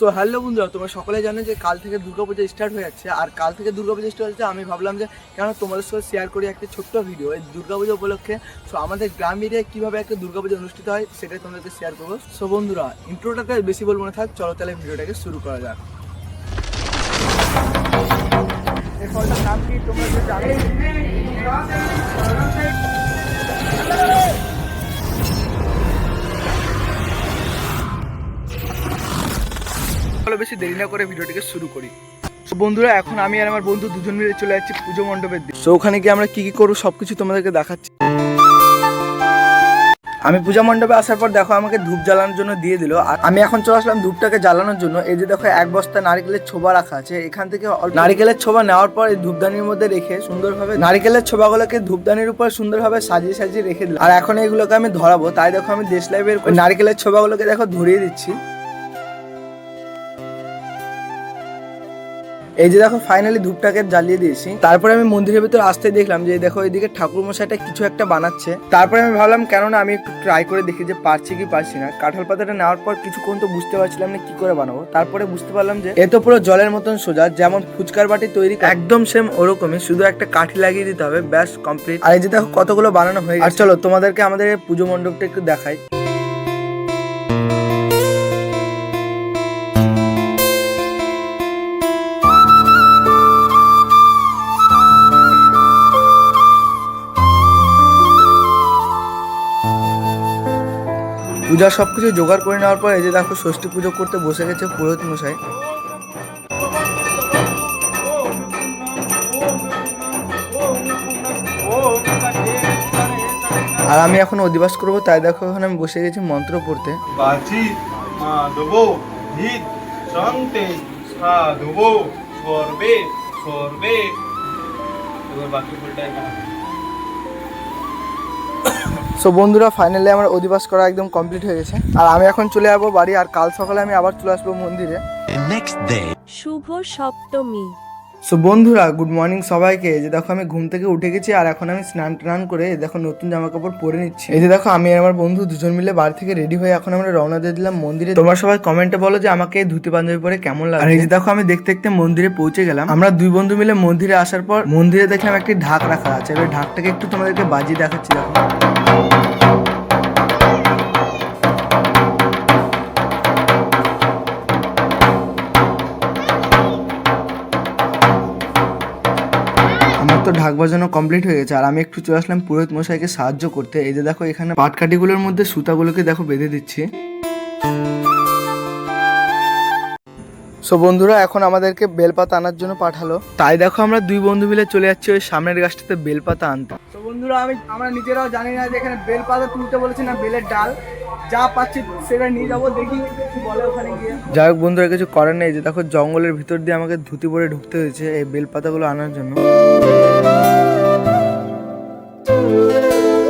So hello বন্ধুরা, তোমরা সকলে জানো যে কাল থেকে দুর্গাপূজা স্টার্ট হয়ে যাচ্ছে। আর কাল থেকে দুর্গাপূজা স্টার্ট হচ্ছে আমি ভাবলাম যে কেন তোমাদের সঙ্গে শেয়ার করি একটা ছোট্ট ভিডিও এই দুর্গাপূজা উপলক্ষে। সো আমাদের গ্রাম এরিয়ায় কীভাবে একটা দুর্গাপূজা অনুষ্ঠিত হয় সেটাই তোমাদেরকে শেয়ার করব। সো বন্ধুরা ইন্ট্রোটাকে বেশি বলব না, থাক, চলো তাহলে ভিডিওটাকে শুরু করা যাক। তোমরা চলো বেশি দেরি না করে ভিডিওটিকে শুরু করি। তো বন্ধুরা, এখন আমি আর আমার বন্ধু দুজন মিলে চলে যাচ্ছি পুজো মণ্ডপের দিকে। তো ওখানে গিয়ে আমরা কি কি করব সবকিছু তোমাদেরকে দেখাচ্ছি। আমি পূজা মণ্ডপে আসার পর দেখো আমাকে ধূপ জ্বালানোর জন্য দিয়ে দিল। আর আমি এখন চলে আসলাম ধূপটাকে জ্বালানোর জন্য। এই যে দেখো, এক বস্তা নারকেলের ছোবা রাখা আছে। এখান থেকে নারকেলের ছোবা নেওয়ার পর এই ধূপদানির মধ্যে রেখে সুন্দরভাবে নারকেলের ছোবাগুলোকে ধূপদানির উপর সুন্দরভাবে সাজিয়ে সাজিয়ে রেখে দিলাম। আর এখন এইগুলোকে আমি ধরাবো। তাই দেখো আমি দেশ লাইভের নারকেলের ছোবাগুলোকে দেখো ধরিয়ে দিচ্ছি। এই যে দেখো ফাইনালি ধূপটাকে জ্বালিয়ে দিয়েছি। তারপরে আমি মন্দিরের ভিতর আসতে দেখলাম যে, দেখো, এদিকে ঠাকুর মশাইটা কিছু একটা বানাচ্ছে। তারপরে আমি ভাবলাম, কেননা আমি একটু ট্রাই করে দেখি যে পারছি কি পারছি না। কাঁঠাল পাতাটা নেওয়ার পর কিছুক্ষণ তো বুঝতে পারছিলাম না কি করে বানাবো। তারপরে বুঝতে পারলাম যে, এ তো পুরো জলের মতন সোজা, যেমন ফুচকার বাটি তৈরি একদম সেম ওরকমই, শুধু একটা কাঠি লাগিয়ে দিতে হবে, ব্যাস কমপ্লিট আর এই যে দেখো, কতগুলো বানানো হয়ে আর চলো, তোমাদেরকে আমাদের পুজো মণ্ডপটা একটু দেখাই। পূজার সবকিছু জোগাড় করে নেওয়ার পর এই যে দেখো ষষ্ঠী পুজো করতে বসে গেছে পুরোহিত মশাই। আর আমি এখন অধিবাস করব, তাই দেখো এখন আমি বসে গেছি মন্ত্র পড়তে। সর্বে সর্বে। এবার বাকি সো বন্ধুরা ফাইনালি আমার অধিবাস করা একদম কমপ্লিট হয়ে গেছে। আর আমি এখন চলে যাব বাড়ি আর কাল সকালে আমি আবার চলে আসব মন্দিরে. শুভ সপ্তমী। সো বন্ধুরা গুড মর্নিং সবাইকে। যে দেখো আমি ঘুম থেকে উঠে গেছি আর এখন আমি স্নান টান করে দেখো নতুন জামা কাপড় পরে নিচ্ছি। এই যে দেখো আমি আর আমার বন্ধু দুজন মিলে বাড়ি থেকে রেডি হয়ে এখন আমরা রওনা দিয়ে দিলাম মন্দিরে। তোমরা সবাই কমেন্টে বলো যে আমাকে ধুতি পাঞ্জাবি পরে কেমন লাগে আর এই যে দেখো আমি দেখতে দেখতে মন্দিরে পৌঁছে গেলাম। আমরা দুই বন্ধু মিলে মন্দিরে আসার পর মন্দিরে দেখলাম একটি ঢাক রাখা আছে। এবার ঢাকটাকে একটু তোমাদেরকে বাজিয়ে দেখাচ্ছি দেখো। তো ঢাক বাজানো কমপ্লিট হয়ে গেছে। আর আমি একটু চলে আসলাম পুরোহিত মশাইকে সাহায্য করতে। এই যে দেখো এখানে পাটকাঠিগুলোর মধ্যে সুতাগুলোকে দেখো বেঁধে দিচ্ছি। সো বন্ধুরা এখন আমাদেরকে বেলপাতা আনার জন্য পাঠালো। তাই দেখো আমরা দুই বন্ধু মিলে চলে যাচ্ছি ওই সামনের গাছটাতে বেলপাতা আনতে। তো বন্ধুরা আমি আমরা নিজেরাও জানি না যে এখানে বেলপাতা তুলতে বলেছি না বেলের ডাল। যা পাচ্ছি সেটা নিয়ে যাব দেখি বলে ওখানে গিয়ে। যাই হোক বন্ধুরা কিছু করার নেই। যে দেখো জঙ্গলের ভিতর দিয়ে আমাকে ধুতি পরে ঢুকতে হয়েছে এই বেলপাতাগুলো আনার জন্য।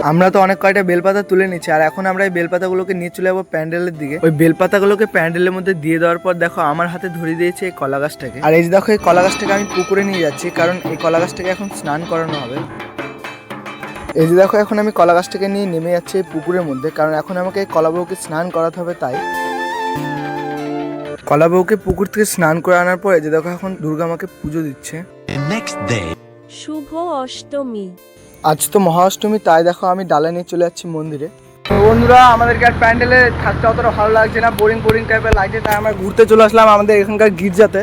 আমরা তো অনেক কয়টা বেলপাতা তুলে নিচ্ছি আর এখন আমরা এই বেলপাতাগুলোকে নিয়ে চলে যাব প্যান্ডেলের দিকে। ওই বেলপাতাগুলোকে প্যান্ডেলের মধ্যে দিয়ে দেওয়ার পর দেখো আমার হাতে ধরিয়ে দিয়েছে এই কলা গাছটাকে। আর এই যে দেখো এই কলা গাছটাকে আমি পুকুরে নিয়ে যাচ্ছি কারণ এই কলা গাছটাকে এখন স্নান করানো হবে। এই যে দেখো এখন আমি কলা গাছটাকে নিয়ে নেমে যাচ্ছি এই পুকুরের মধ্যে কারণ এখন আমাকে এই কলা বউকে স্নান করাতে হবে তাই। কলা বউকে পুকুর থেকে স্নান করে আনার পর এই যে দেখো এখন দুর্গা আমাকে পুজো দিচ্ছে. শুভ অষ্টমী। আজ তো মহাষ্টমী, তাই দেখো আমি ডালা নিয়ে চলে যাচ্ছি মন্দিরে। বন্ধুরা, আমাদেরকে আর প্যান্ডেলে থাকতে অতটা ভালো লাগছে না বোরিং বোরিং টাইপের লাগছে, তাই আমরা ঘুরতে চলে আসলাম আমাদের এখানকার গির্জাতে।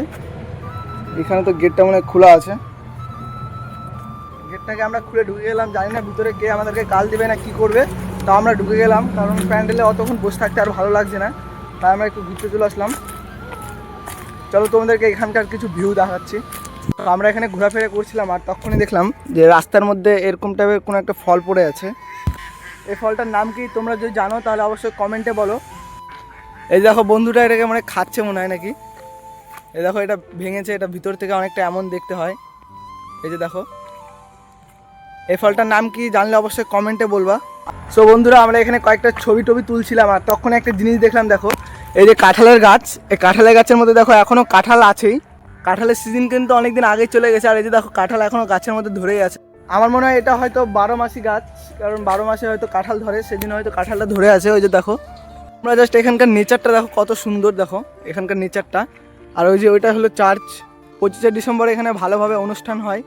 এখানে তো গেটটা মনে খোলা আছে। গেটটাকে আমরা খুলে ঢুকে গেলাম, জানি না ভিতরে কে আমাদেরকে গাল দিবে না কি করবে তা আমরা ঢুকে গেলাম, কারণ প্যান্ডেলে অতক্ষণ বসে থাকতে আর ভালো লাগছে না, তাই আমরা একটু ঘুরতে চলে আসলাম। চলো তোমাদেরকে এখানকার কিছু ভিউ দেখাচ্ছি। আমরা এখানে ঘোরাফেরা করছিলাম আর তখনই দেখলাম যে রাস্তার মধ্যে এরকম টাইপের কোনো একটা ফল পড়ে আছে। এই ফলটার নাম কি তোমরা যদি জানো তাহলে অবশ্যই কমেন্টে বলো। এই দেখো বন্ধুটা এটাকে মানে খাচ্ছে মনে হয় নাকি? এই দেখো, এটা ভেঙেছে, এটা ভিতর থেকে অনেকটা এমন দেখতে হয়। এই যে দেখো, এই ফলটার নাম কি জানলে অবশ্যই কমেন্টে বলবা। সো বন্ধুরা, আমরা এখানে কয়েকটা ছবি টবি তুলছিলাম আর তখন একটা জিনিস দেখলাম, দেখো। এই যে কাঁঠালের গাছ, এই কাঁঠালের গাছের মধ্যে দেখো, এখনও কাঁঠাল আছেই। কাঁঠালের সিজন কিন্তু অনেকদিন আগেই চলে গেছে, আর এই যে দেখো কাঁঠাল এখনও গাছের মধ্যে ধরেই আছে। আমার মনে হয় এটা হয়তো বারো মাসি গাছ, কারণ বারো মাসে হয়তো কাঁঠাল ধরে, সেদিন হয়তো কাঁঠালটা ধরে আছে, ওই যে দেখো। আমরা জাস্ট এখানকার নেচারটা দেখো, কত সুন্দর দেখো, এখানকার নেচারটা আর ওই যে ওইটা হলো চার্চ পঁচিশে ডিসেম্বর এখানে ভালোভাবে অনুষ্ঠান হয়।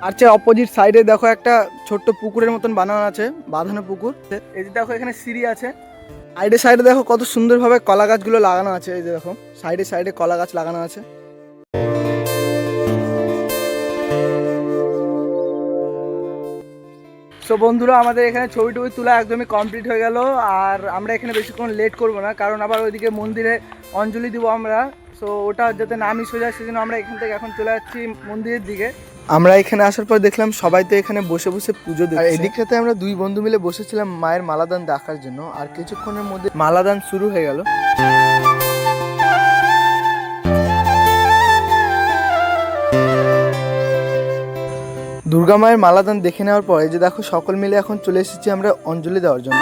চার্চের অপোজিট সাইডে দেখো একটা ছোট্ট পুকুরের মতন বানানো আছে, বাঁধানো পুকুর। এই যে দেখো এখানে সিঁড়ি আছে। সাইডে সাইডে দেখো কত সুন্দরভাবে কলা গাছগুলো লাগানো আছে, এই যে দেখো। সাইডে সাইডে কলা গাছ লাগানো আছে। সো বন্ধুরা আমাদের এখানে ছবি টবি তোলা একদমই কমপ্লিট হয়ে গেল। আর আমরা এখানে বেশিক্ষণ লেট করব না কারণ আবার ওইদিকে মন্দিরে অঞ্জলি দিব আমরা। সো ওটা যাতে না মিস হয়ে যায় সেজন্য আমরা এখান থেকে এখন চলে যাচ্ছি মন্দিরের দিকে। আমরা এখানে আসার পর দেখলাম সবাই তো এখানে বসে বসে পুজো দিচ্ছে। আর এদিকটাতে আমরা দুই বন্ধু মিলে বসেছিলাম মায়ের মালাদান দেখার জন্য। আর কিছুক্ষণের মধ্যে মালাদান শুরু হয়ে গেল। দুর্গা মায়ের মালাদান দেখে নেওয়ার পরে যে দেখো সকল মিলে এখন চলে এসেছি আমরা অঞ্জলি দেওয়ার জন্য।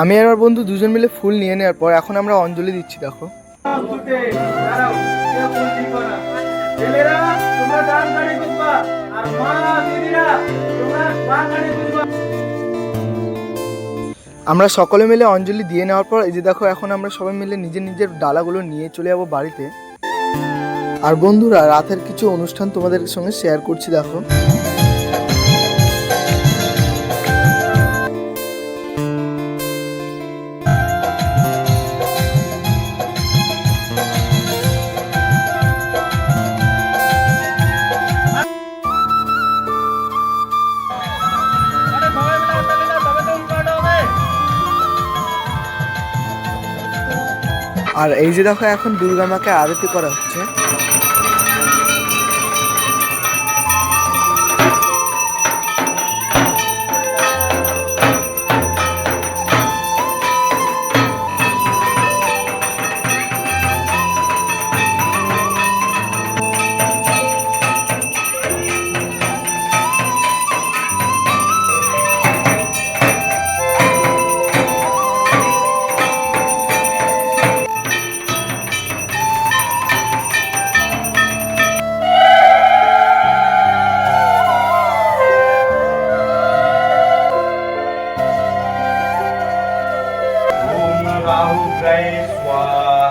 আমি আর আমার বন্ধু দুজন মিলে ফুল নিয়ে নেওয়ার পর এখন আমরা অঞ্জলি দিচ্ছি, দেখো। আমরা সকলে মিলে অঞ্জলি দিয়ে নেওয়ার পর এই যে দেখো এখন আমরা সবাই মিলে নিজের নিজের ডালাগুলো নিয়ে চলে যাব বাড়িতে। আর বন্ধুরা রাতের কিছু অনুষ্ঠান তোমাদের সঙ্গে শেয়ার করছি দেখো। আর এই যে দেখো এখন দুর্গা মাকে আরতি করা হচ্ছে।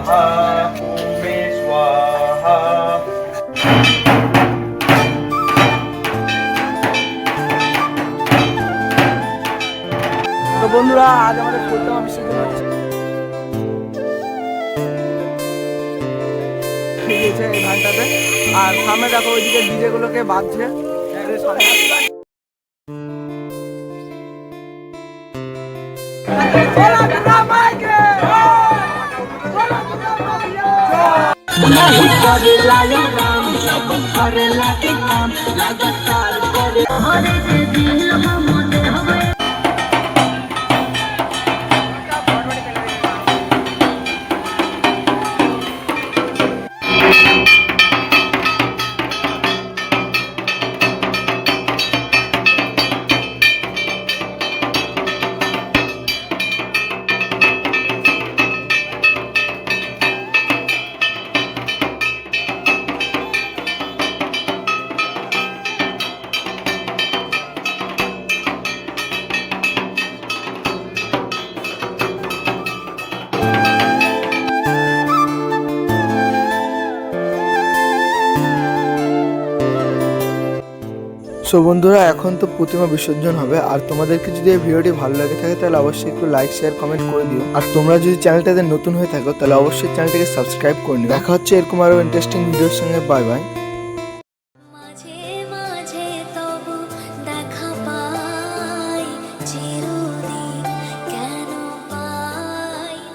स्वाहा ॐ मे स्वाहा তো বন্ধুরা আজ আমাদের প্রথম বিসর্জন হচ্ছে ঠিক আছে এই গানটাতে আর সামনে দেখো ওইদিকে ডিজে গুলোকে বাজছে এই যে সামনে সো বন্ধুরা, এখন তো প্রতিমা বিসর্জন হবে। আর তোমাদেরকে যদি এই ভিডিওটি ভালো লাগে থাকে, তাহলে অবশ্যই একটু লাইক শেয়ার কমেন্ট করে দিও। আর তোমরা যদি চ্যানেলটাতে নতুন হয়ে থাকো, তাহলে অবশ্যই চ্যানেলটিকে সাবস্ক্রাইব করে নিও। দেখা হচ্ছে এরকম আরও ইন্টারেস্টিং ভিডিওর সঙ্গে। Bye bye